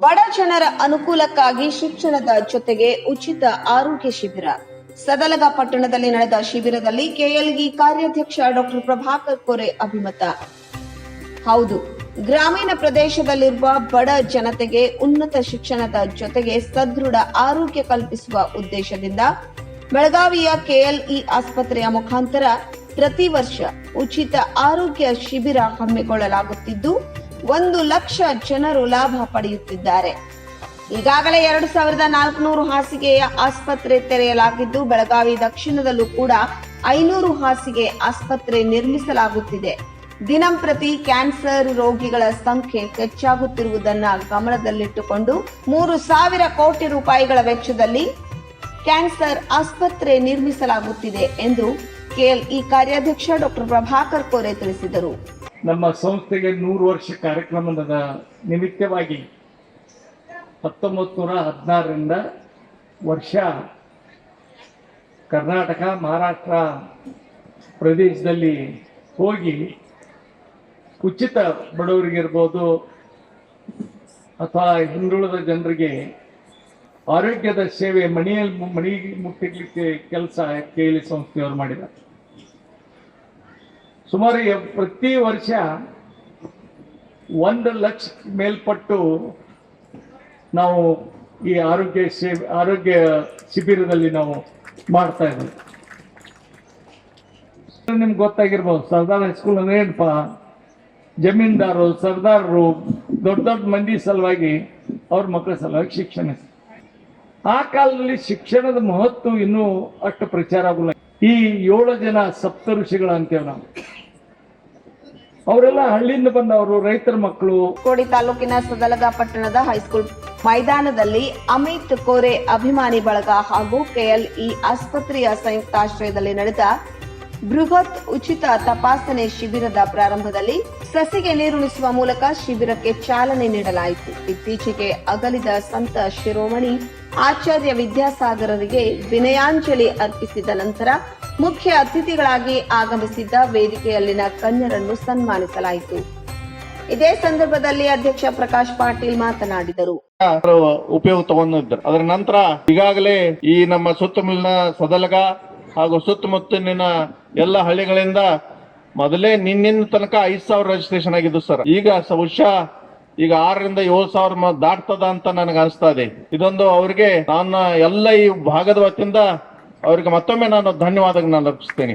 ಬಡ ಜನರ ಅನುಕೂಲಕ್ಕಾಗಿ ಶಿಕ್ಷಣದ ಜೊತೆಗೆ ಉಚಿತ ಆರೋಗ್ಯ ಶಿಬಿರ. ಸದಲಗ ಪಟ್ಟಣದಲ್ಲಿ ನಡೆದ ಶಿಬಿರದಲ್ಲಿ ಕೆಎಲ್ಗಿ ಕಾರ್ಯಾಧ್ಯಕ್ಷ ಡಾಕ್ಟರ್ ಪ್ರಭಾಕರ್ ಕೋರೆ ಅಭಿಮತ. ಹೌದು, ಗ್ರಾಮೀಣ ಪ್ರದೇಶದಲ್ಲಿರುವ ಬಡ ಜನತೆಗೆ ಉನ್ನತ ಶಿಕ್ಷಣದ ಜೊತೆಗೆ ಸದೃಢ ಆರೋಗ್ಯ ಕಲ್ಪಿಸುವ ಉದ್ದೇಶದಿಂದ ಬೆಳಗಾವಿಯ ಕೆಎಲ್ಇ ಆಸ್ಪತ್ರೆಯ ಮುಖಾಂತರ ಪ್ರತಿ ವರ್ಷ ಉಚಿತ ಆರೋಗ್ಯ ಶಿಬಿರ ಹಮ್ಮಿಕೊಳ್ಳಲಾಗುತ್ತಿದ್ದು ಒಂದು ಲಕ್ಷ ಜನರು ಲಾಭ ಪಡೆಯುತ್ತಿದ್ದಾರೆ. ಈಗಾಗಲೇ ಎರಡು ಸಾವಿರದ ನಾಲ್ಕುನೂರು ಹಾಸಿಗೆಯ ಆಸ್ಪತ್ರೆ ತೆರೆಯಲಾಗಿದ್ದು, ಬೆಳಗಾವಿ ದಕ್ಷಿಣದಲ್ಲೂ ಕೂಡ ಐನೂರು ಹಾಸಿಗೆ ಆಸ್ಪತ್ರೆ ನಿರ್ಮಿಸಲಾಗುತ್ತಿದೆ. ದಿನಂಪ್ರತಿ ಕ್ಯಾನ್ಸರ್ ರೋಗಿಗಳ ಸಂಖ್ಯೆ ಹೆಚ್ಚಾಗುತ್ತಿರುವುದನ್ನ ಗಮನದಲ್ಲಿಟ್ಟುಕೊಂಡು ಮೂರು ಸಾವಿರ ಕೋಟಿ ರೂಪಾಯಿಗಳ ವೆಚ್ಚದಲ್ಲಿ ಕ್ಯಾನ್ಸರ್ ಆಸ್ಪತ್ರೆ ನಿರ್ಮಿಸಲಾಗುತ್ತಿದೆ ಎಂದು ಕೆಎಲ್ಇ ಕಾರ್ಯಾಧ್ಯಕ್ಷ ಡಾಕ್ಟರ್ ಪ್ರಭಾಕರ್ ಕೋರೆ ತಿಳಿಸಿದರು. ನಮ್ಮ ಸಂಸ್ಥೆಗೆ ನೂರು ವರ್ಷ ಕಾರ್ಯಕ್ರಮದ ನಿಮಿತ್ತವಾಗಿ ಹತ್ತೊಂಬತ್ತು ನೂರ ಹದಿನಾರರಿಂದ ವರ್ಷ ಕರ್ನಾಟಕ, ಮಹಾರಾಷ್ಟ್ರ ಪ್ರದೇಶದಲ್ಲಿ ಹೋಗಿ ಉಚಿತ ಬಡವರಿಗಿರ್ಬೋದು ಅಥವಾ ಹಿಂದುಳಿದ ಜನರಿಗೆ ಆರೋಗ್ಯದ ಸೇವೆ ಮನೆಯಲ್ಲಿ ಮನೆಗೆ ಮುಟ್ಟಿಸ್ಲಿಕ್ಕೆ ಕೆಲಸ ಕೇಳಿ ಸಂಸ್ಥೆಯವರು ಮಾಡಿದ್ದಾರೆ. ಸುಮಾರು ಪ್ರತಿ ವರ್ಷ ಒಂದು ಲಕ್ಷ ಮೇಲ್ಪಟ್ಟು ನಾವು ಈ ಆರೋಗ್ಯ ಸೇವೆ, ಆರೋಗ್ಯ ಶಿಬಿರದಲ್ಲಿ ನಾವು ಮಾಡ್ತಾ ಇದ್ದೀವಿ. ನಿಮ್ಗೆ ಗೊತ್ತಾಗಿರ್ಬೋದು, ಸರ್ದಾರ್ ಹೈಸ್ಕೂಲ್ ಅಂದ್ರೆ ಏನಪ್ಪ? ಜಮೀನ್ದಾರು ಸರ್ದಾರರು, ದೊಡ್ಡ ದೊಡ್ಡ ಮಂದಿ ಸಲುವಾಗಿ ಅವ್ರ ಮಕ್ಕಳ ಸಲುವಾಗಿ ಶಿಕ್ಷಣ. ಆ ಕಾಲದಲ್ಲಿ ಶಿಕ್ಷಣದ ಮಹತ್ವ ಇನ್ನೂ ಅಷ್ಟು ಪ್ರಚಾರ ಆಗಲ್ಲ ಈ ಏಳು ಜನ ಸಪ್ತ ಋಷಿಗಳು ಅಂತೇವೆ ನಾವು. ಅವರೆಲ್ಲ ಹಳ್ಳಿಯಿಂದ ಬಂದವರು, ರೈತರ ಮಕ್ಕಳು. ಕೋಡಿ ತಾಲೂಕಿನ ಸದಲಗ ಪಟ್ಟಣದ ಹೈಸ್ಕೂಲ್ ಮೈದಾನದಲ್ಲಿ ಅಮಿತ್ ಕೋರೆ ಅಭಿಮಾನಿ ಬಳಗ ಹಾಗೂ ಕೆಎಲ್ಇ ಆಸ್ಪತ್ರೆಯ ಸಂಯುಕ್ತಾಶ್ರಯದಲ್ಲಿ ನಡೆದ ಬೃಹತ್ ಉಚಿತ ತಪಾಸಣೆ ಶಿಬಿರದ ಪ್ರಾರಂಭದಲ್ಲಿ ಸಸಿಗೆ ನೀರುಣಿಸುವ ಮೂಲಕ ಶಿಬಿರಕ್ಕೆ ಚಾಲನೆ ನೀಡಲಾಯಿತು. ಇತ್ತೀಚೆಗೆ ಅಗಲಿದ ಸಂತ ಶಿರೋಮಣಿ ಆಚಾರ್ಯ ವಿದ್ಯಾಸಾಗರರಿಗೆ ವಿನಯಾಂಜಲಿ ಅರ್ಪಿಸಿದ ನಂತರ ಮುಖ್ಯ ಅತಿಥಿಗಳಾಗಿ ಆಗಮಿಸಿದ್ದ ವೇದಿಕೆಯಲ್ಲಿನ ಕನ್ಯರನ್ನು ಸನ್ಮಾನಿಸಲಾಯಿತು. ಇದೇ ಸಂದರ್ಭದಲ್ಲಿ ಅಧ್ಯಕ್ಷ ಪ್ರಕಾಶ್ ಪಾಟೀಲ್ ಮಾತನಾಡಿದರು. ಉಪಯೋಗ ತಗೊಂಡಿದ್ದರು. ಅದರ ನಂತರ ಈಗಾಗಲೇ ಈ ನಮ್ಮ ಸುತ್ತಮುತ್ತಲಿನ ಸದಲಗ ಹಾಗೂ ಸುತ್ತಮುತ್ತಲಿನ ಎಲ್ಲ ಹಳ್ಳಿಗಳಿಂದ ಮೊದಲೇ ನಿನ್ನಿನ ತನಕ ಐದ್ ಸಾವಿರ ರಿಜಿಸ್ಟ್ರೇಷನ್ ಆಗಿದ್ದು ಸರ್. ಈಗ ಬಹುಶಃ ಈಗ ಆರರಿಂದ ಏಳು ಸಾವಿರ ದಾಟ್ತದ ಅಂತ ನನಗೆ ಅನಿಸ್ತಾ ಇದೆ. ಇದೊಂದು ಅವ್ರಿಗೆ ನಾನು ಎಲ್ಲ ಈ ಭಾಗದ ವತಿಯಿಂದ ಅವ್ರಿಗೆ ಮತ್ತೊಮ್ಮೆ ನಾನು ಧನ್ಯವಾದಗಳು ನಾನು ಅರ್ಪಿಸ್ತೇನೆ.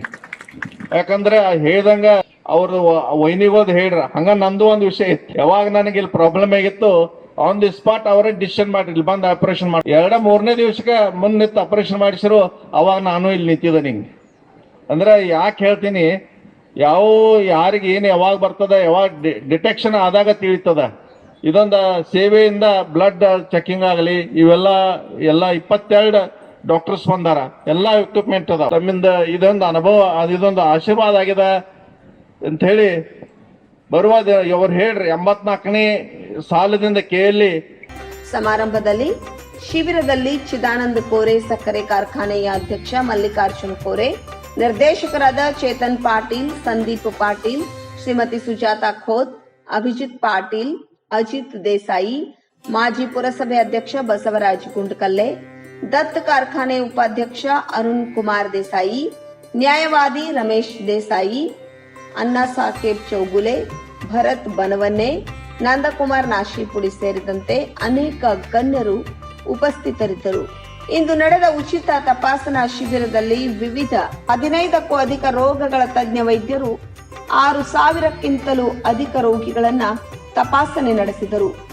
ಯಾಕಂದ್ರೆ ಹೇಳ್ದಂಗ ಅವ್ರದ್ದು ವೈನಿಗೋದ್ ಹೇಳ್ರ, ಹಂಗ ನಂದು ಒಂದು ವಿಷಯ ಇತ್ತು. ಯಾವಾಗ ನನಗೆ ಇಲ್ಲಿ ಪ್ರಾಬ್ಲಮ್ ಆಗಿತ್ತು ಆನ್ ದಿ ಸ್ಪಾಟ್ ಅವರೇ ಡಿಸಿಷನ್ ಮಾಡಿ ಇಲ್ಲಿ ಬಂದು ಆಪರೇಷನ್ ಮಾಡಿ, ಎರಡ ಮೂರನೇ ದಿವಸಕ್ಕೆ ಮುಂದೆ ನಿಂತು ಆಪರೇಷನ್ ಮಾಡಿಸಿರು, ಅವಾಗ ನಾನು ಇಲ್ಲಿ ನಿಂತಿದ್ದೆ ನಿಂಗೆ ಅಂದ್ರೆ ಯಾಕೆ ಹೇಳ್ತೀನಿ, ಯಾವ, ಯಾರಿಗೆ ಏನು ಯಾವಾಗ ಬರ್ತದ, ಯಾವಾಗ ಡಿಟೆಕ್ಷನ್ ಆದಾಗ ತಿಳಿತದ. ಇದೊಂದು ಸೇವೆಯಿಂದ ಬ್ಲಡ್ ಚೆಕಿಂಗ್ ಆಗಲಿ, ಇವೆಲ್ಲ, ಎಲ್ಲ ಇಪ್ಪತ್ತೆರಡು ಡಾಕ್ಟರ್ಸ್ ಬಂದಾರ ಎಲ್ಲ ಎಕ್ವಿಪ್ಮೆಂಟ್ ಅದ ತಮ್ಮಿಂದ ಇದೊಂದು ಅನುಭವ ಇದೊಂದು ಆಶೀರ್ವಾದ ಆಗಿದೆ ಅಂತ ಹೇಳಿ ಬರುವ ಅವ್ರು ಹೇಳ್ರಿ, ಎಂಬತ್ನಾಲ್ಕನೇ ಸಾಲದಿಂದ ಕೇಳಿ. ಸಮಾರಂಭದಲ್ಲಿ ಶಿಬಿರದಲ್ಲಿ ಚಿದಾನಂದ ಕೋರೆ, ಸಕ್ಕರೆ ಕಾರ್ಖಾನೆಯ ಅಧ್ಯಕ್ಷ ಮಲ್ಲಿಕಾರ್ಜುನ್ ಕೋರೆ, ನಿರ್ದೇಶಕರಾದ ಚೇತನ್ ಪಾಟೀಲ್, ಸಂದೀಪ್ ಪಾಟೀಲ್, ಶ್ರೀಮತಿ ಸುಜಾತಾ ಖೋತ್ ಅಭಿಜಿತ್ ಪಾಟೀಲ್, ಅಜಿತ್ ದೇಸಾಯಿ, ಮಾಜಿ ಪುರಸಭೆ ಅಧ್ಯಕ್ಷ ಬಸವರಾಜ್ ಗುಂಡ್ಕಲ್ಲೆ ದತ್ ಕಾರ್ಖಾನೆ ಉಪಾಧ್ಯಕ್ಷ ಅರುಣ್ ಕುಮಾರ್ ದೇಸಾಯಿ, ನ್ಯಾಯವಾದಿ ರಮೇಶ್ ದೇಸಾಯಿ ಅಣ್ಣಾ ಸಾಹೇಬ್ ಚೌಗುಲೆ, ಭರತ್ ಬನವನ್ನೆ, ನಂದಕುಮಾರ್ ನಾಶಿಪುಡಿ ಸೇರಿದಂತೆ ಅನೇಕ ಗಣ್ಯರು ಉಪಸ್ಥಿತರಿದ್ದರು. ಇಂದು ನಡೆದ ಉಚಿತ ತಪಾಸಣಾ ಶಿಬಿರದಲ್ಲಿ ವಿವಿಧ ಹದಿನೈದಕ್ಕೂ ಅಧಿಕ ರೋಗಗಳ ತಜ್ಞ ವೈದ್ಯರು ಆರು ಸಾವಿರಕ್ಕಿಂತಲೂ ಅಧಿಕ ರೋಗಿಗಳನ್ನ ತಪಾಸಣೆ ನಡೆಸಿದರು.